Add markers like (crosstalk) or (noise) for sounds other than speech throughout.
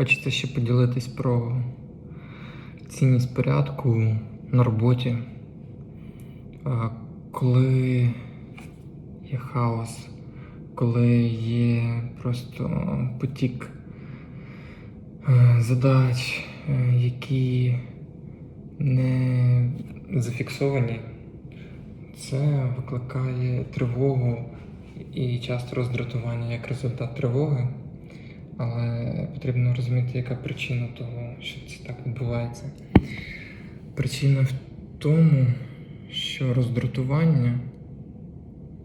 Хочеться ще поділитись про цінність порядку на роботі. Коли є хаос, коли є просто потік е, задач, е, які не зафіксовані, це викликає тривогу і часто роздратування як результат тривоги. Але потрібно розуміти, яка причина того, що це так відбувається. Причина в тому, що роздратування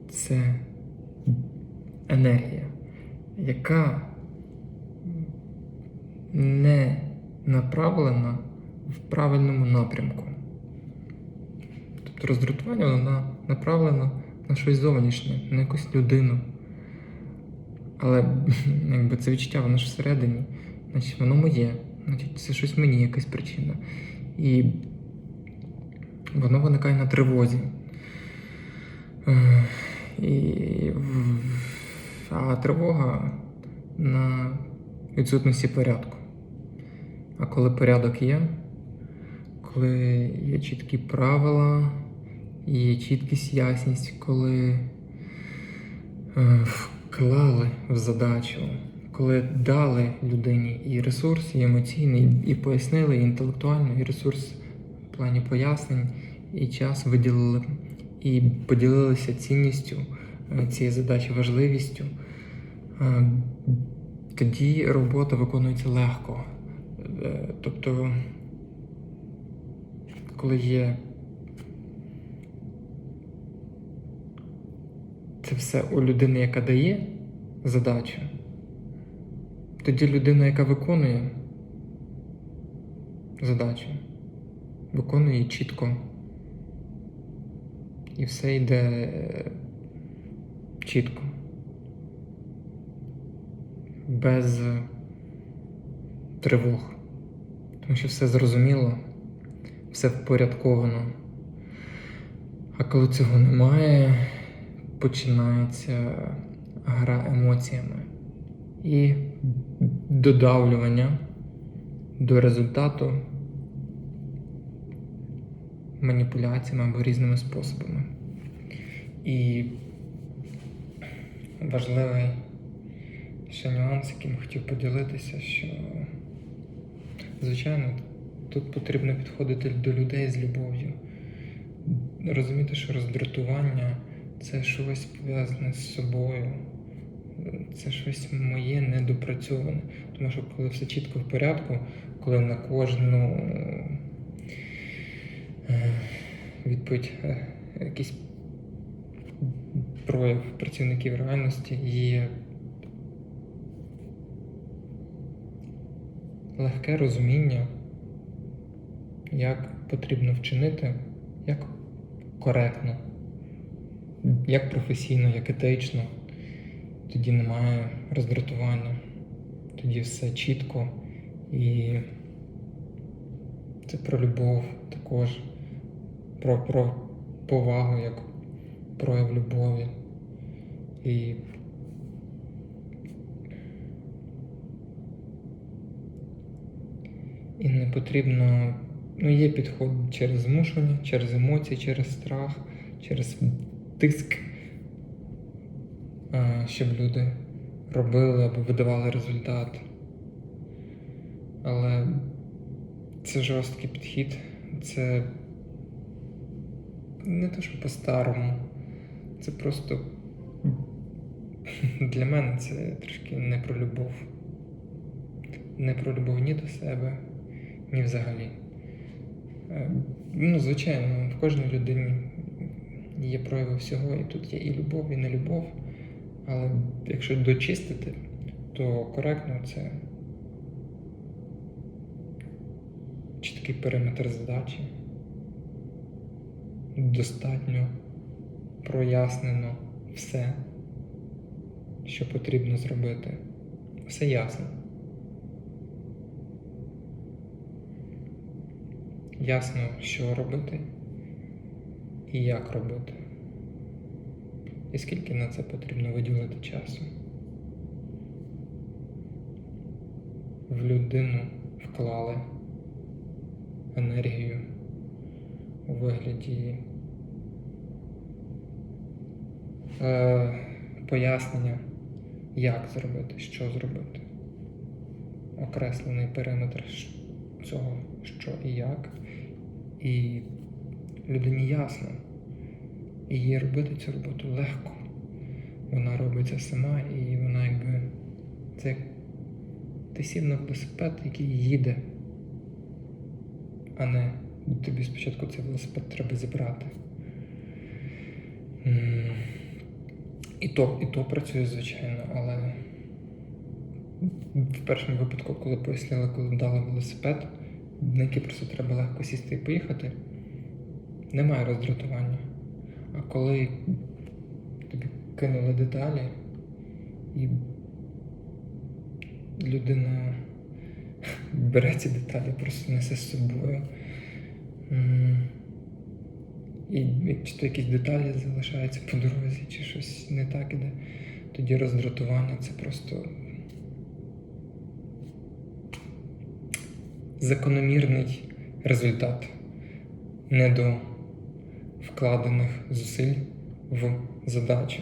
це енергія, яка не направлена в правильному напрямку. Тобто роздратування вона направлена на щось зовнішнє, на якусь людину. Але (laughs) якби це відчуття, воно ж всередині, значить воно моє, значить це щось мені, якась причина. І воно виникає на тривозі. І, а тривога на відсутності порядку. А коли порядок є, коли є чіткі правила, є чіткість, ясність, коли вклали в задачу, коли дали людині і ресурс, і емоційний, і пояснили, і інтелектуальний, і ресурс в плані пояснень, і час виділили, і поділилися цінністю е, цієї задачі, важливістю, е, тоді робота виконується легко. Е, Тобто, коли є це все у людини, яка дає задачу, тоді людина, яка виконує задачу, виконує чітко. І все йде е, чітко. Без тривог. Тому що все зрозуміло, все впорядковано. А коли цього немає, починається гра емоціями і додавлювання до результату маніпуляціями або різними способами. І важливий ще нюанс, яким хотів поділитися, що, звичайно, тут потрібно підходити до людей з любов'ю. Розуміти, що роздратування це щось пов'язане з собою, це щось моє недопрацьоване. Тому що коли все чітко в порядку, коли на кожну е, відповідь е, якийсь прояв працівників реальності є легке розуміння, як потрібно вчинити, як коректно, як професійно, як етично. Тоді немає роздратування, тоді все чітко і це про любов також, про, про повагу як прояв любові. І І не потрібно, ну є підход через змушення, через емоції, через страх, через тиск, щоб люди робили або видавали результат. Але це жорсткий підхід, це не те, що по-старому, це просто (laughs) для мене це трошки не про любов. Не про любов ні до себе, ні взагалі. Е, Ну, звичайно, в кожній людині є прояви всього, і тут є і любов, і нелюбов. Але якщо дочистити, то коректно це чіткий периметр задачі. Достатньо прояснено все, що потрібно зробити. Все ясно. Ясно, що робити і як робити. І скільки на це потрібно виділити часу. в людину вклали енергію у вигляді е, пояснення, як зробити, що зробити. Окреслений периметр цього, що і як. І людині ясно. І їй робити цю роботу легко. Вона робиться сама, і вона якби. Це як ти сів на велосипед, який їде, а не тобі спочатку цей велосипед треба зібрати. І то, і то працює, звичайно, але в першому випадку, коли пояснили, коли дали велосипед, на який просто треба легко сісти і поїхати, немає роздратування. А коли тобі кинули деталі, і людина (laughs) бере ці деталі, просто несе з собою. І чи то якісь деталі залишаються по дорозі, чи щось не так іде, тоді роздратування це просто закономірний результат недо вкладених зусиль в задачу.